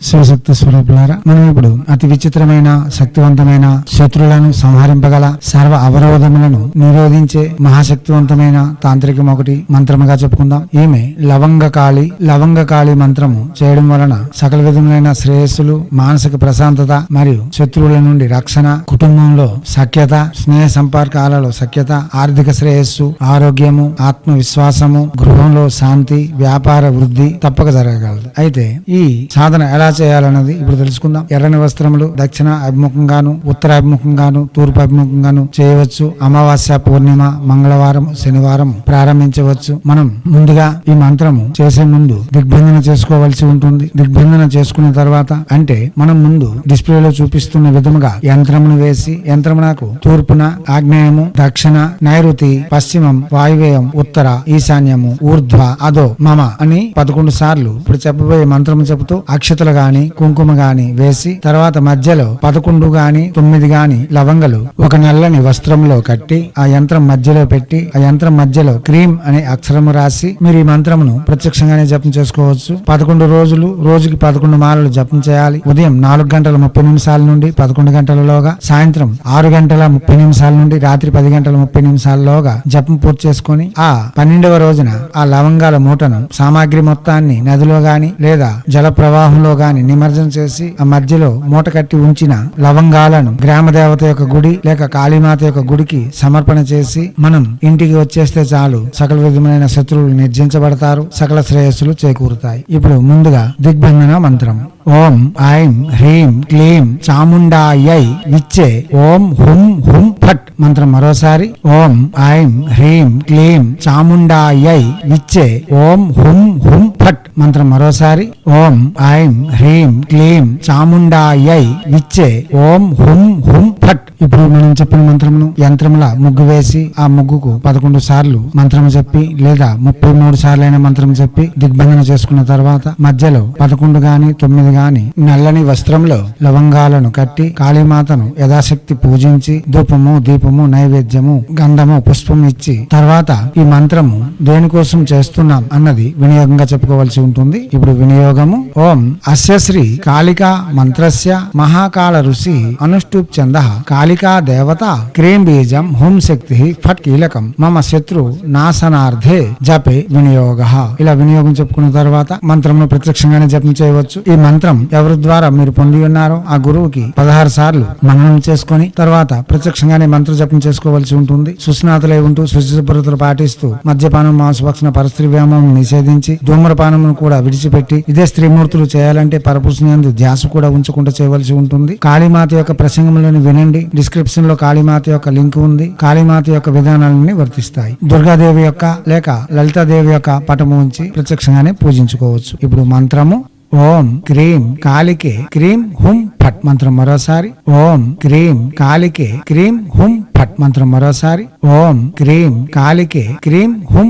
శివశక్తి స్వరూపులారా మనం ఇప్పుడు అతి విచిత్రమైన శక్తివంతమైన శత్రులను సంహరింపగల సర్వ అవరోధములను నిరోధించే మహాశక్తివంతమైన తాంత్రికం ఒకటి మంత్రముగా చెప్పుకుందాం. ఈమె లవంగ కాళి లవంగ కాళి మంత్రము చేయడం వలన సకల విధములైన శ్రేయస్సులు మానసిక ప్రశాంతత మరియు శత్రువుల నుండి రక్షణ కుటుంబంలో సఖ్యత స్నేహ సంపర్కాలలో సఖ్యత ఆర్థిక శ్రేయస్సు ఆరోగ్యము ఆత్మవిశ్వాసము గృహంలో శాంతి వ్యాపార వృద్ధి తప్పక జరగగలదు. అయితే ఈ సాధన ఎలా ఎలా చేయాలన్నది ఇప్పుడు తెలుసుకుందాం. ఎర్రని వస్త్రములు దక్షిణ అభిముఖంగాను ఉత్తర అభిముఖంగాను తూర్పు అభిముఖంగాను చేయవచ్చు. అమావాస్య పూర్ణిమ మంగళవారం శనివారం ప్రారంభించవచ్చు. మనం ముందుగా ఈ మంత్రము చేసే ముందు దిగ్బంధన చేసుకోవాల్సి ఉంటుంది. దిగ్బంధన చేసుకున్న తర్వాత అంటే మనం ముందు డిస్ప్లేలో చూపిస్తున్న విధముగా యంత్రమును వేసి యంత్రమునకు తూర్పున ఆగ్నేయము దక్షిణ నైరుతి పశ్చిమం వాయువ్యం ఉత్తర ఈశాన్యము ఊర్ధ్వ అదో మమ అని పదకొండు సార్లు ఇప్పుడు చెప్పబోయే మంత్రము చెబుతూ అక్షతలు గాని కుంకుమ గాని వేసి తర్వాత మధ్యలో పదకొండు గాని తొమ్మిది గాని లవంగలు ఒక నల్లని వస్త్రంలో కట్టి ఆ యంత్రం మధ్యలో పెట్టి ఆ యంత్రం మధ్యలో క్రీమ్ అనే అక్షరము రాసి మీరు ఈ మంత్రమును ప్రత్యక్షంగానే జపం చేసుకోవచ్చు. పదకొండు రోజులు రోజుకి పదకొండు మాలలు జపం చేయాలి. ఉదయం నాలుగు గంటల ముప్పై నిమిషాల నుండి పదకొండు గంటలలోగా సాయంత్రం ఆరు గంటల ముప్పై నిమిషాల నుండి రాత్రి పది గంటల ముప్పై నిమిషాలలోగా జపం పూర్తి చేసుకొని ఆ పన్నెండవ రోజున ఆ లవంగాల మూటను సామాగ్రి మొత్తాన్ని నదిలో గాని లేదా జల ప్రవాహంలో గాని నిమజ్జనం చేసి ఆ మధ్యలో మూట కట్టి ఉంచిన లవంగాలను గ్రామ దేవత యొక్క గుడి లేక కాళీమాత యొక్క గుడికి సమర్పణ చేసి మనం ఇంటికి వచ్చేస్తే చాలు. సకల విధమైన శత్రువులు నిర్జించబడతారు. సకల శ్రేయస్సులు చేకూరుతాయి. ఇప్పుడు ముందుగా దిగ్బంధన మంత్రం. ఓం ఐం హ్రీం క్లీం చాముండాయై విచ్చే ఓం హుం హుం ఫట్ మంత్రం మరోసారి. ఓం ఐం హ్రీం క్లీం చాముండాయై విచ్చే ఓం హుం హుం ఫట్ మంత్రం మరోసారి. ఓం ఐం హ్రీం క్లీం చాముండాయై విచ్చే ఓం హుం హుం ఫట్. ఇప్పుడు మనం చెప్పిన మంత్రమును యంత్రముల ముగ్గు వేసి ఆ ముగ్గుకు పదకొండు సార్లు మంత్రము చెప్పి లేదా ముప్పై మూడు సార్లైన మంత్రం చెప్పి దిగ్బంధన చేసుకున్న తర్వాత మధ్యలో పదకొండు గాని తొమ్మిది గాని నల్లని వస్త్రంలో లవంగాలను కట్టి కాళీమాతను యథాశక్తి పూజించి ధూపము దీపము నైవేద్యము గంధము పుష్పం ఇచ్చి తర్వాత ఈ మంత్రము దేనికోసం చేస్తున్నాం అన్నది వినియోగంగా చెప్పుకోవాల్సి ఉంటుంది. ఇప్పుడు వినియోగము. ఓం అస్య శ్రీ కాళికా మంత్రస్య మహాకాళ ఋషి అనుష్ఠూప్ చంద కాళికా దేవతా క్రీం బీజం హుం శక్తి ఫట్ కీలకం మమ శత్రు నాశనార్థే జపే వినియోగ ఇలా వినియోగం చెప్పుకున్న తర్వాత మంత్రమును ప్రత్యక్షంగానే జపం చేయవచ్చు. ఈ మంత్రం ఎవరి ద్వారా మీరు పొంది ఉన్నారో ఆ గురువుకి పదహారు సార్లు మననం చేసుకొని తర్వాత ప్రత్యక్షంగానే మంత్ర జపం చేసుకోవాల్సి ఉంటుంది. సుస్నాతులై ఉంటూ శుచిశుభ్రతలు పాటిస్తూ మద్యపానం మాంసభక్షణ పరస్త్రీ వ్యామం నిషేధించి ధూమ్రపానమును కూడా విడిచిపెట్టి ఇదే స్త్రీమూర్తులు చేయాలంటే పరపురుషుని ధ్యాస కూడా ఉంచకుండా చేయవలసి ఉంటుంది. కాళీమాత యొక్క ప్రసంగంలోని వినండి. డిస్క్రిప్షన్లో కాళీమాత యొక్క లింక్ ఉంది. కాళీమాత యొక్క విధానాలని వర్తిస్తాయి. దుర్గాదేవి యొక్క లేక లలితాదేవి యొక్క పటము ఉంచి ప్రత్యక్షంగానే పూజించుకోవచ్చు. ఇప్పుడు మంత్రము ఓం క్రీం కాలికే క్రీం హుం ఫట్ మంత్రం మరోసారి ఓం క్రీం కాలికే క్రీం హుం ఫట్ మంత్రం మరోసారి ఓం క్రీం కాలికే క్రీం హుం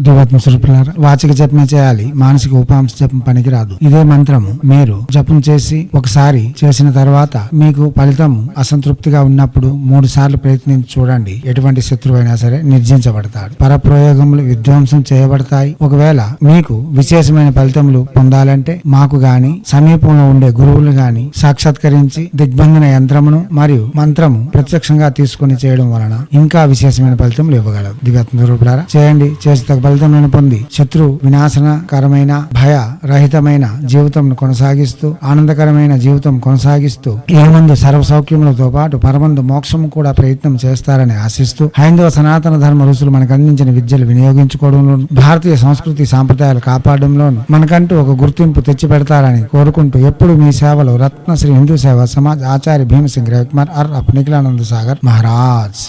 దివత్మ స్వరూపులారా వాచిక జపమే చేయాలి మానసిక ఉపాంశ జపం పనికిరాదు. ఇదే మంత్రము. మీరు జపం చేసి ఒకసారి చేసిన తర్వాత మీకు ఫలితం అసంతృప్తిగా ఉన్నప్పుడు మూడు సార్లు ప్రయత్నించి చూడండి. ఎటువంటి శత్రువైనా సరే నిర్జించబడతాడు. పరప్రయోగములు విధ్వంసం చేయబడతాయి. ఒకవేళ మీకు విశేషమైన ఫలితములు పొందాలంటే మాకు గాని సమీపంలో ఉండే గురువులు గాని సాక్షాత్కరించి దిగ్బంధన యంత్రమును మరియు మంత్రము ప్రత్యక్షంగా తీసుకుని చేయడం వలన ఇంకా విశేషమైన ఫలితములు ఇవ్వగలరు. దివ్యాత్మ స్వరూపులారా చేయండి. చేసి తగ్గ ఫలితములను పొంది శత్రు వినాశనకరమైన భయ రహితమైన జీవితం కొనసాగిస్తూ ఆనందకరమైన జీవితం కొనసాగిస్తూ ఏమందు సర్వ సౌఖ్యములతో పాటు పరమందు మోక్షము కూడా ప్రయత్నం చేస్తారని ఆశిస్తూ హైందవ సనాతన ధర్మ ఋషులు మనకు అందించిన విద్యలు వినియోగించుకోవడంలోను భారతీయ సంస్కృతి సాంప్రదాయాలు కాపాడంలోను మనకంటూ ఒక గుర్తింపు తెచ్చి పెడతారని కోరుకుంటూ ఎప్పుడు మీ సేవలో రత్నశ్రీ హిందూ సేవ సమాజ్ ఆచార్య భీమసింగ్ రవికుమార్ అర్ అప్ నిఖిలానంద సాగర్ మహారాజ్.